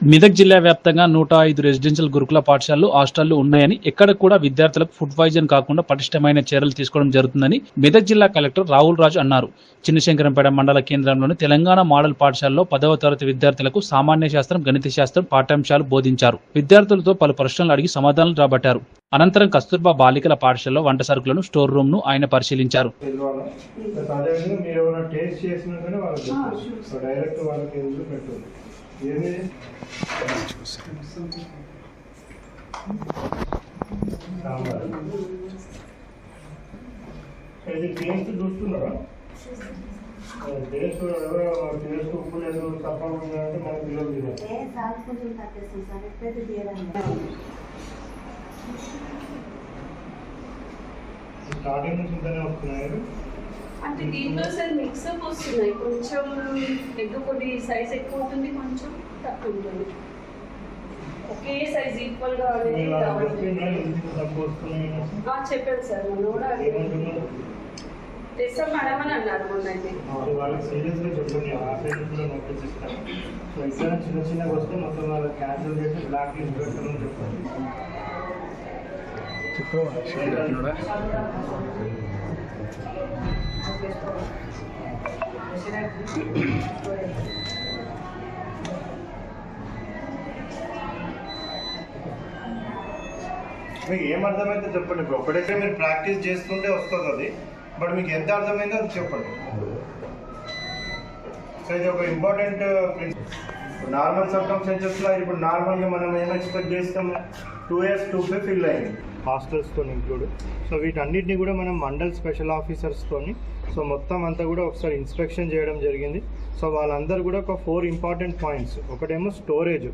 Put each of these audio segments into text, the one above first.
మెదక్ జిల్లా వ్యాప్తంగా నూట ఐదు రెసిడెన్షియల్ గురుకుల పాఠశాలలు హాస్టళ్ళు ఉన్నాయని ఎక్కడ కూడా విద్యార్థులకు ఫుడ్ పాయిజన్ కాకుండా పటిష్టమైన చర్యలు తీసుకోవడం జరుగుతుందని మెదక్ జిల్లా కలెక్టర్ రాహుల్ రాజు అన్నారు. చిన్నశంకరంపేట మండల కేంద్రంలోని తెలంగాణ మోడల్ పాఠశాలలో పదవ తరగతి విద్యార్థులకు సామాన్య శాస్త్రం గణిత శాస్త్రం పాఠ్యాంశాలు బోధించారు. విద్యార్థులతో పలు ప్రశ్నలు అడిగి సమాధానాలు రాబట్టారు. అనంతరం కస్తూర్బా బాలికల పాఠశాలలో వంట సరుకులను స్టోర్ రూమ్ను ఆయన పరిశీలించారు. డైరెక్ట్ ఇది టేస్ట్ చూస్తున్నారా టేస్ట్ ఎవరో టేస్ట్ ఉప్పు లేదు. తప్ప ఉందంటే మన పిల్లలు స్టార్టింగ్ నుంచి ఇంతనే వస్తున్నాయి. అంటే దీంట్లో సార్ మిక్సప్ వస్తున్నాయి. కొంచెం ఎగ్ కొద్ది సైజ్ ఎక్కువ ఉంటుంది కొంచెం తక్కువ ఉంటుంది. ఒకే సైజ్ ఈక్వల్గా అనేది చెప్పాను సార్ మొన్న కూడా తెస్తాం మేడం అని అన్నారు మొన్న అయితే మరి వాళ్ళకి సీరియస్గా చెప్పండి ఆ సైడ్ కూడా నోటీస్ ఇస్తాను సో ఇక్కడ చిన్న చిన్నగా వస్తే మొత్తం వాళ్ళకి క్యాన్సిల్ చేసి బ్లాక్ లిస్ట్ పెట్టమని చెప్పండి మీకు ఏం అర్థమైతే చెప్పండి ఇప్పుడు ఒకటైతే మీరు ప్రాక్టీస్ చేస్తుంటే వస్తుంది అది. బట్ మీకు ఎంత అర్థమైందో అది చెప్పండి. సో ఇది ఒక ఇంపార్టెంట్ నార్మల్ సర్కమ్స్టెన్సెస్లో ఇప్పుడు నార్మల్గా మనం ఏం ఎక్స్పెక్ట్ చేస్తాము? టూ ఇయర్స్ టూ ఫిల్ అయింది. హాస్టల్స్తో ఇంక్లూడ్ సో వీటన్నిటిని కూడా మనం మండల్ స్పెషల్ ఆఫీసర్స్తో సో మొత్తం అంతా కూడా ఒకసారి ఇన్స్పెక్షన్ చేయడం జరిగింది. సో వాళ్ళందరూ కూడా ఒక ఫోర్ ఇంపార్టెంట్ పాయింట్స్ ఒకటేమో స్టోరేజ్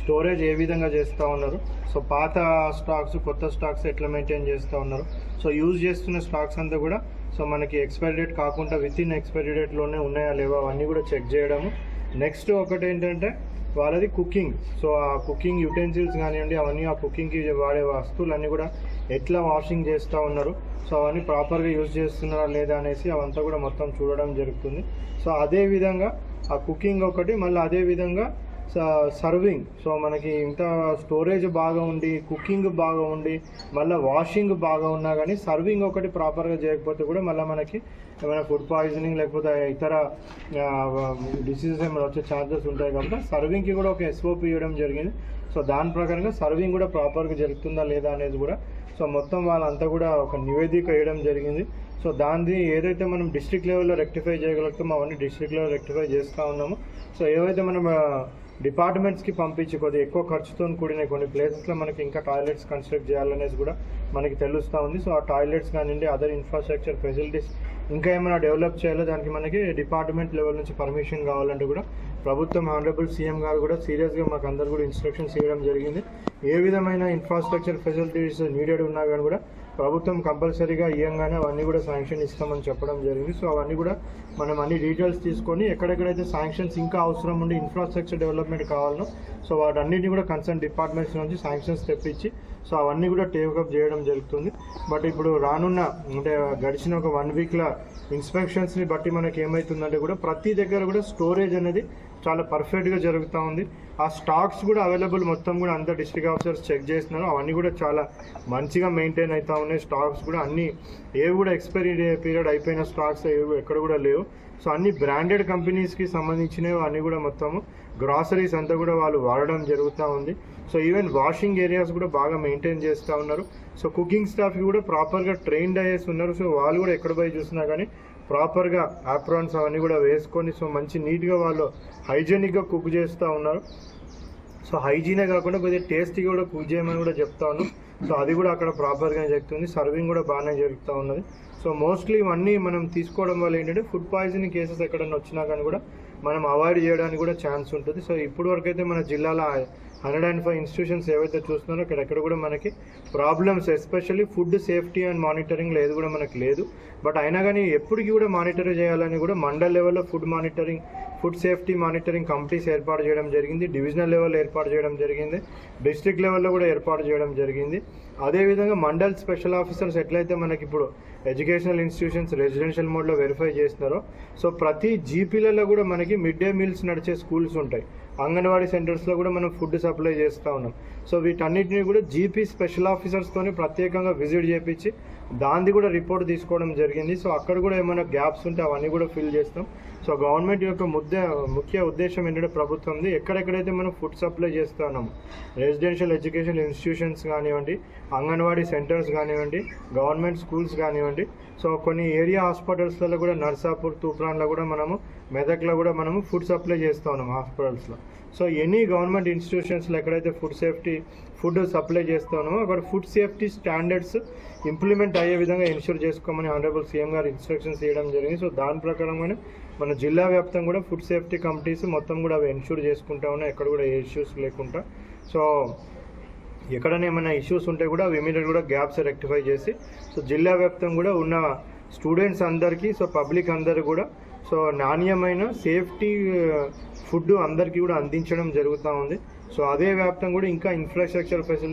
స్టోరేజ్ ఏ విధంగా చేస్తూ ఉన్నారు? సో పాత స్టాక్స్ కొత్త స్టాక్స్ ఎట్లా మెయింటైన్ చేస్తూ ఉన్నారు? సో యూజ్ చేస్తున్న స్టాక్స్ అంతా కూడా సో మనకి ఎక్స్పైరీ డేట్ కాకుండా విత్ ఇన్ ఎక్స్పైరీ డేట్లోనే ఉన్నాయా లేవా అవన్నీ కూడా చెక్ చేయడము. నెక్స్ట్ ఒకటి ఏంటంటే వాళ్ళది కుకింగ్ సో ఆ కుకింగ్ యుటెన్సిల్స్ కానివ్వండి అవన్నీ ఆ కుకింగ్కి వాడే వస్తువులన్నీ కూడా ఎట్లా వాషింగ్ చేస్తూ ఉన్నారు? సో అవన్నీ ప్రాపర్గా యూజ్ చేస్తున్నారా లేదా అనేసి అవంతా కూడా మొత్తం చూడడం జరుగుతుంది. సో అదే విధంగా ఆ కుకింగ్ ఒకటి మళ్ళీ అదే విధంగా సర్వింగ్. సో మనకి ఇంత స్టోరేజ్ బాగా ఉండి కుకింగ్ బాగా ఉండి మళ్ళీ వాషింగ్ బాగా ఉన్నా కానీ సర్వింగ్ ఒకటి ప్రాపర్గా చేయకపోతే కూడా మళ్ళీ మనకి ఏమైనా ఫుడ్ పాయిజనింగ్ లేకపోతే ఇతర డిసీజెస్ ఏమైనా వచ్చే ఛాన్సెస్ ఉంటాయి కాబట్టి సర్వింగ్కి కూడా ఒక ఎస్ఓపి ఇవ్వడం జరిగింది. సో దాని ప్రకారంగా సర్వింగ్ కూడా ప్రాపర్గా జరుగుతుందా లేదా అనేది కూడా సో మొత్తం వాళ్ళంతా కూడా ఒక నివేదిక వేయడం జరిగింది. సో దాన్ని ఏదైతే మనం డిస్ట్రిక్ట్ లెవెల్లో రెక్టిఫై చేయగలుగుతామో అవన్నీ డిస్ట్రిక్ట్ లెవెల్ రెక్టిఫై చేస్తూ ఉన్నాము. సో ఏవైతే మనం డిపార్ట్మెంట్స్కి పంపించి కొద్దిగా ఎక్కువ ఖర్చుతో కూడిన కొన్ని ప్లేసెస్లో మనకి ఇంకా టాయిలెట్స్ కన్స్ట్రక్ట్ చేయాలనేది కూడా మనకి తెలుస్తూ ఉంది. సో ఆ టాయిలెట్స్ కానివ్వండి అదర్ ఇన్ఫ్రాస్ట్రక్చర్ ఫెసిలిటీస్ ఇంకా ఏమైనా డెవలప్ చేయాలో దానికి మనకి డిపార్ట్మెంట్ లెవెల్ నుంచి పర్మిషన్ కావాలంటే కూడా ప్రభుత్వం ఆనరబుల్ సీఎం గారు కూడా సీరియస్గా మాకు అందరు కూడా ఇన్స్ట్రక్షన్స్ ఇవ్వడం జరిగింది. ఏ విధమైన ఇన్ఫ్రాస్ట్రక్చర్ ఫెసిలిటీస్ నీడెడ్ ఉన్నా కానీ కూడా ప్రభుత్వం కంపల్సరీగా ఇవ్వగానే అవన్నీ కూడా శాంక్షన్ ఇస్తామని చెప్పడం జరిగింది. సో అవన్నీ కూడా మనం అన్ని డీటెయిల్స్ తీసుకొని ఎక్కడెక్కడైతే శాంక్షన్స్ ఇంకా అవసరం ఉండి ఇన్ఫ్రాస్ట్రక్చర్ డెవలప్మెంట్ కావాలనో సో వాటన్నిటిని కూడా కన్సర్న్ డిపార్ట్మెంట్స్ నుంచి శాంక్షన్స్ తెప్పించి సో అవన్నీ కూడా టేకప్ చేయడం జరుగుతుంది. బట్ ఇప్పుడు రానున్న అంటే గడిచిన ఒక వన్ వీక్ల ఇన్స్పెక్షన్స్ని బట్టి మనకి ఏమవుతుందంటే కూడా ప్రతి దగ్గర కూడా స్టోరేజ్ అనేది చాలా పర్ఫెక్ట్గా జరుగుతూ ఉంది. ఆ స్టాక్స్ కూడా అవైలబుల్ మొత్తం కూడా అంతా డిస్ట్రిక్ట్ ఆఫీసర్స్ చెక్ చేస్తున్నారు. అవన్నీ కూడా చాలా మంచిగా మెయింటైన్ అవుతా ఉన్నాయి. స్టాక్స్ కూడా అన్ని ఏవి కూడా ఎక్స్పైరీ పీరియడ్ అయిపోయిన స్టాక్స్ ఏవి ఎక్కడ కూడా లేవు. సో అన్ని బ్రాండెడ్ కంపెనీస్కి సంబంధించినవి అన్నీ కూడా మొత్తము గ్రాసరీస్ అంతా కూడా వాళ్ళు వాడడం జరుగుతూ ఉంది. సో ఈవెన్ వాషింగ్ ఏరియాస్ కూడా బాగా మెయింటైన్ చేస్తూ ఉన్నారు. సో కుకింగ్ స్టాఫ్కి కూడా ప్రాపర్గా ట్రైన్డ్ అయ్యేసి ఉన్నారు. సో వాళ్ళు కూడా ఎక్కడ పోయి చూసినా కానీ ప్రాపర్గా ఆప్రాన్స్ అవన్నీ కూడా వేసుకొని సో మంచి నీట్గా వాళ్ళు హైజీనిక్గా కుక్ చేస్తూ ఉన్నారు. సో హైజీనే కాకుండా కొద్దిగా టేస్టీ కూడా కుక్ చేయమని కూడా చెప్తా ఉన్నాం సో అది కూడా అక్కడ ప్రాపర్గా జరుగుతుంది. సర్వింగ్ కూడా బాగానే జరుగుతూ ఉన్నది. సో మోస్ట్లీ ఇవన్నీ మనం తీసుకోవడం వల్ల ఏంటంటే ఫుడ్ పాయిజనింగ్ కేసెస్ ఎక్కడన్నా వచ్చినా కానీ కూడా మనం అవాయిడ్ చేయడానికి కూడా ఛాన్స్ ఉంటుంది. సో ఇప్పటి వరకు అయితే మన జిల్లాలో హండ్రెడ్ అండ్ ఫైవ్ ఇన్స్టిట్యూషన్స్ ఏవైతే చూస్తున్నారో అక్కడెక్కడ కూడా మనకి problems especially food safety and monitoring లేదు కూడా మనకి లేదు. బట్ అయినా కానీ ఎప్పటికీ కూడా మానిటర్ చేయాలని కూడా మండల్ లెవెల్లో food monitoring food safety monitoring committees ఏర్పాటు చేయడం జరిగింది డివిజనల్ లెవెల్ ఏర్పాటు చేయడం జరిగింది డిస్ట్రిక్ట్ లెవెల్లో కూడా ఏర్పాటు చేయడం జరిగింది. అదేవిధంగా మండల్ స్పెషల్ ఆఫీసర్స్ ఎట్లయితే మనకి ఇప్పుడు ఎడ్యుకేషనల్ ఇన్స్టిట్యూషన్స్ రెసిడెన్షియల్ మోడ్లో వెరిఫై చేస్తున్నారో సో ప్రతి జీపీలలో కూడా మనకి మిడ్ డే మీల్స్ నడిచే స్కూల్స్ ఉంటాయి. అంగన్వాడీ సెంటర్స్లో కూడా మనం ఫుడ్ సప్లై చేస్తూ ఉన్నాం. సో వీటన్నిటిని కూడా జీపీ స్పెషల్ ఆఫీసర్స్తోని ప్రత్యేకంగా విజిట్ చేయించి దాన్ని కూడా రిపోర్ట్ తీసుకోవడం జరిగింది. సో అక్కడ కూడా ఏమైనా గ్యాప్స్ ఉంటే అవన్నీ కూడా ఫిల్ చేస్తాం. సో గవర్నమెంట్ యొక్క ముద్ద ముఖ్య ఉద్దేశం ఏంటంటే ప్రభుత్వంది ఎక్కడెక్కడైతే మనం ఫుడ్ సప్లై చేస్తూ ఉన్నాము రెసిడెన్షియల్ ఎడ్యుకేషన్ ఇన్స్టిట్యూషన్స్ కానివ్వండి అంగన్వాడీ సెంటర్స్ కానివ్వండి గవర్నమెంట్ స్కూల్స్ కానివ్వండి. సో కొన్ని ఏరియా హాస్పిటల్స్లలో కూడా నర్సాపూర్ తూప్రాన్లో కూడా మనము మెదక్లో కూడా మనము ఫుడ్ సప్లై చేస్తూ ఉన్నాము హాస్పిటల్స్లో. సో ఎనీ గవర్నమెంట్ ఇన్స్టిట్యూషన్స్లో ఎక్కడైతే ఫుడ్ సేఫ్టీ ఫుడ్ సప్లై చేస్తూ ఉన్నామో అక్కడ ఫుడ్ సేఫ్టీ స్టాండర్డ్స్ ఇంప్లిమెంట్ అయ్యే విధంగా ఇన్షూర్ చేసుకోమని ఆనరబుల్ సీఎం గారు ఇన్స్ట్రక్షన్స్ ఇవ్వడం జరిగింది. సో దాని ప్రకారంగానే మన జిల్లా వ్యాప్తంగా కూడా ఫుడ్ సేఫ్టీ కమిటీస్ మొత్తం కూడా అవి ఎన్షూర్ చేసుకుంటా ఉన్నాయి. ఎక్కడ కూడా ఏ ఇష్యూస్ లేకుండా. సో ఎక్కడైనా ఏమైనా ఇష్యూస్ ఉంటే కూడా అవి ఇమీడియట్ కూడా గ్యాప్స్ రెక్టిఫై చేసి సో జిల్లా వ్యాప్తం కూడా ఉన్న స్టూడెంట్స్ అందరికీ సో పబ్లిక్ అందరు కూడా సో నాణ్యమైన సేఫ్టీ ఫుడ్ uh, అందరికీ కూడా అందించడం జరుగుతూ ఉంది. సో అదే వ్యాప్తం కూడా ఇంకా ఇన్ఫ్రాస్ట్రక్చర్ ఫెసిలిటీ